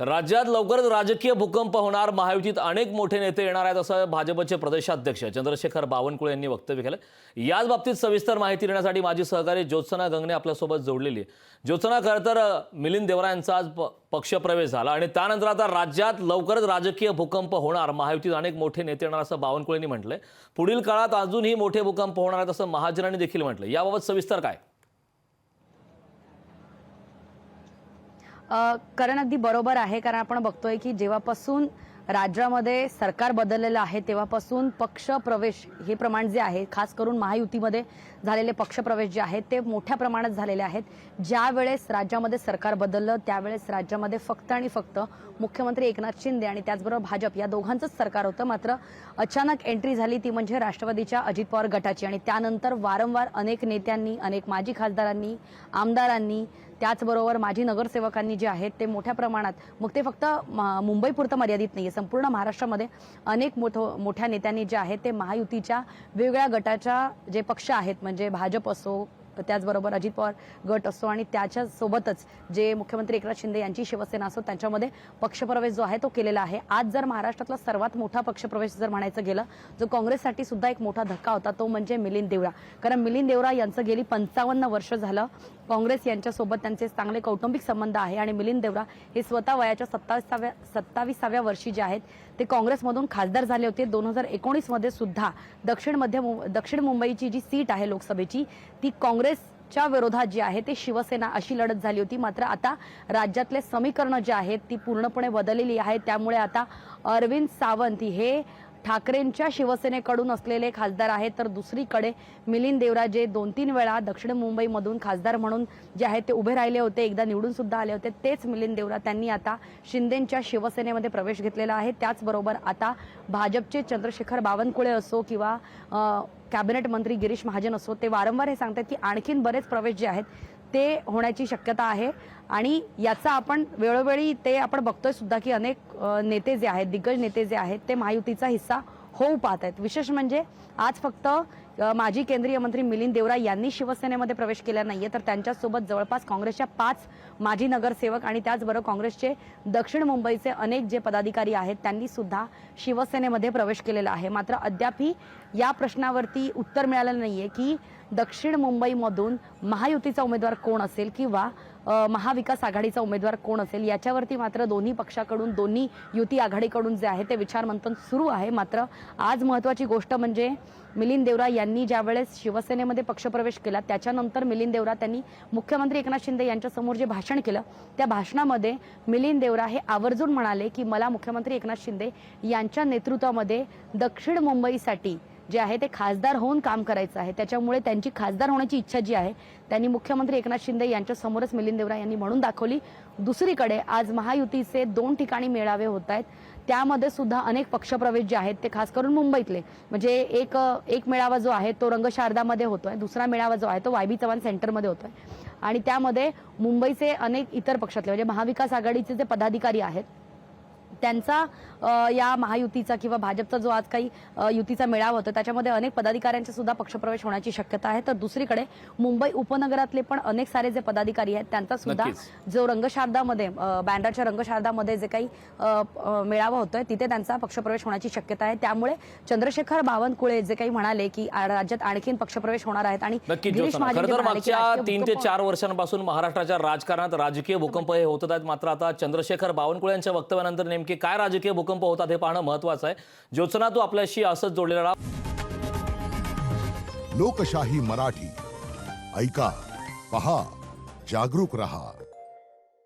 तर राज्यात लवकरच राजकीय भूकंप होणार. महायुतीत अनेक मोठे नेते येणार आहेत असं भाजपचे प्रदेशाध्यक्ष चंद्रशेखर बावनकुळे यांनी वक्तव्य केलं. याच बाबतीत सविस्तर माहिती देण्यासाठी माझी सहकारी ज्योत्सना गंगने आपल्यासोबत जोडलेली आहे. ज्योत्सना खरं तर मिलिंद देवरा यांचा आज प- पक्षप्रवेश झाला आणि त्यानंतर आता राज्यात लवकरच राजकीय भूकंप होणार. महायुतीत अनेक मोठे नेते येणार असं बावनकुळेंनी म्हटलंय. पुढील काळात अजूनही मोठे भूकंप होणार आहेत असं महाजनांनी देखील म्हटलं याबाबत सविस्तर काय? कारण अगदी बरोबर आहे कारण आपण बघतोय की जेव्हापासून राज्यामध्ये सरकार बदललेलं आहे तेव्हापासून पक्ष प्रवेश हे प्रमाण जे आहे खास करून महायुतीमध्ये झालेले पक्ष प्रवेश जे आहेत ते मोठ्या प्रमाणात झालेले आहेत. ज्या वेळेस राज्यामध्ये सरकार बदललं त्यावेळेस राज्यामध्ये फक्त आणि फक्त मुख्यमंत्री एकनाथ शिंदे आणि त्याचबरोबर भाजप या दोघांचंच सरकार होतं. मात्र अचानक एंट्री झाली ती म्हणजे राष्ट्रवादीच्या अजित पवार गटाची आणि त्यानंतर वारंवार अनेक नेत्यांनी अनेक माजी खासदारांनी आमदारांनी त्याचबरोबर माजी नगरसेवकांनी जे आहेत ते मोठ्या प्रमाणात मग ते फक्त मुंबईपुरतं मर्यादित नाही आहे संपूर्ण महाराष्ट्रामध्ये अनेक मोठं मोठ्या नेत्यांनी जे आहेत ते महायुतीच्या वेगवेगळ्या गटाच्या जे पक्ष आहेत म्हणजे भाजप असो त्याचबरोबर अजित पवार गट असो आणि त्याच्यासोबतच जे मुख्यमंत्री एकनाथ शिंदे यांची शिवसेना असो त्यांच्यामध्ये पक्षप्रवेश जो आहे तो केलेला आहे. आज जर महाराष्ट्रातला सर्वात मोठा पक्षप्रवेश जर म्हणायचं गेलं जो काँग्रेससाठी सुद्धा एक मोठा धक्का होता तो म्हणजे मिलिंद देवरा. कारण मिलिंद देवरा यांचं गेली पंचावन्न वर्ष झालं काँग्रेस यांच्यासोबत त्यांचे चांगले कौटुंबिक संबंध आहे आणि मिलिंद देवरा हे स्वतः वयाच्या सत्तावीसाव्या सत्तावीसाव्या वर्षी जे आहेत ते काँग्रेसमधून खासदार झाले होते. दोन हजार एकोणीसमध्ये सुद्धा दक्षिण मध्य दक्षिण मुंबईची जी सीट आहे लोकसभेची ती काँग्रेस काँग्रेसच्या विरोधात जी आहे ते शिवसेना अशी लढत झाली होती. मात्र आता राज्यातले समीकरणं जे आहेत ती पूर्णपणे बदललेली आहेत. त्यामुळे आता अरविंद सावंत हे ठाकरेंच्या शिवसेनेकडून असलेले खासदार आहेत तर दुसरीकडे मिलिंद देवराजे दोन तीन वेळा दक्षिण मुंबईमधून खासदार म्हणून जे आहेत ते उभे राहिले होते एकदा निवडून सुद्धा आले होते. तेच मिलिंद देवरा त्यांनी आता शिंदेच्या शिवसेनेमध्ये प्रवेश घेतलेला आहे. त्याचबरोबर आता भाजपचे चंद्रशेखर बावनकुळे असो किंवा कॅबिनेट मंत्री गिरीश महाजन असो ते वारंवार हे सांगतात की आणखीन बरेच प्रवेश जे आहेत ते होण्याची शक्यता आहे. आणि याचा आपण वेळोवेळी ते आपण बघतोय सुद्धा की अनेक नेते जे आहेत दिग्गज नेते जे आहेत ते महायुतीचा हिस्सा होऊ पाहत आहेत. विशेष म्हणजे आज फक्त माजी केंद्रीय मंत्री मिलिंद देवरा यांनी शिवसेनेमध्ये प्रवेश केला नाहीये तर त्यांच्यासोबत जवळपास काँग्रेसच्या पाच माजी नगरसेवक आणि त्याचबरोबर काँग्रेसचे दक्षिण मुंबईचे अनेक जे पदाधिकारी आहेत त्यांनी सुद्धा शिवसेनेमध्ये प्रवेश केलेला आहे. मात्र अद्यापही या प्रश्नावरती उत्तर मिळालं नाहीये की दक्षिण मुंबईमधून महायुतीचा उमेदवार कोण असेल किंवा महाविकास आघाडीचा उमेदवार कोण असेल? याच्यावरती मात्र दोन्ही पक्षाकडून दोन्ही युती आघाडीकडून जे आहे ते विचारमंथन सुरू आहे. मात्र आज महत्वाची गोष्ट म्हणजे मिलिंद देवरा यांनी ज्यावेळेस शिवसेनेमध्ये पक्षप्रवेश केला त्याच्यानंतर मिलिंद देवरा त्यांनी मुख्यमंत्री एकनाथ शिंदे यांच्यासमोर जे भाषण केलं त्या भाषणामध्ये मिलिंद देवरा हे आवर्जून म्हणाले की मला मुख्यमंत्री एकनाथ शिंदे यांच्या नेतृत्वामध्ये दक्षिण मुंबईसाठी जे आहे ते खासदार होऊन काम करायचं आहे. त्याच्यामुळे त्यांची खासदार होण्याची इच्छा जी आहे त्यांनी मुख्यमंत्री एकनाथ शिंदे यांच्यासमोरच मिलिंद देवरा यांनी म्हणून दाखवली. दुसरीकडे आज महायुतीचे दोन ठिकाणी मेळावे होत आहेत. त्यामध्ये सुद्धा अनेक पक्षप्रवेश जे आहेत ते खास करून मुंबईतले. म्हणजे एक एक मेळावा जो आहे तो रंगशारदामध्ये होतोय. दुसरा मेळावा जो आहे तो वायबी चव्हाण सेंटरमध्ये होतोय. आणि त्यामध्ये मुंबईचे अनेक इतर पक्षातले म्हणजे महाविकास आघाडीचे जे पदाधिकारी आहेत त्यांचा या महायुतीचा किंवा भाजपचा जो आज काही युतीचा मेळावा होता त्याच्यामध्ये अनेक पदाधिकाऱ्यांचा सुद्धा पक्षप्रवेश होण्याची शक्यता आहे. तर दुसरीकडे मुंबई उपनगरातले पण अनेक सारे जे पदाधिकारी आहेत त्यांचा सुद्धा. जो रंगशारदामध्ये अ, बँड्राच्या रंगशारदामध्ये जे काही मेळावा होतोय तिथे त्यांचा पक्षप्रवेश होण्याची शक्यता आहे. त्यामुळे चंद्रशेखर बावनकुळे जे काही म्हणाले की राज्यात आणखीन पक्षप्रवेश होणार आहेत आणि तीन ते चार वर्षांपासून महाराष्ट्राच्या राजकारणात राजकीय भूकंप हे होत आहेत. मात्र आता चंद्रशेखर बावनकुळे यांच्या वक्तव्यानंतर नेमके काय राजकीय भूकंप होतात हे पाहणं महत्वाचं आहे. ज्योत्सना तू आपल्याशी असंच जोडलेला राहा. लोकशाही मराठी. ऐका पहा जागरूक रहा.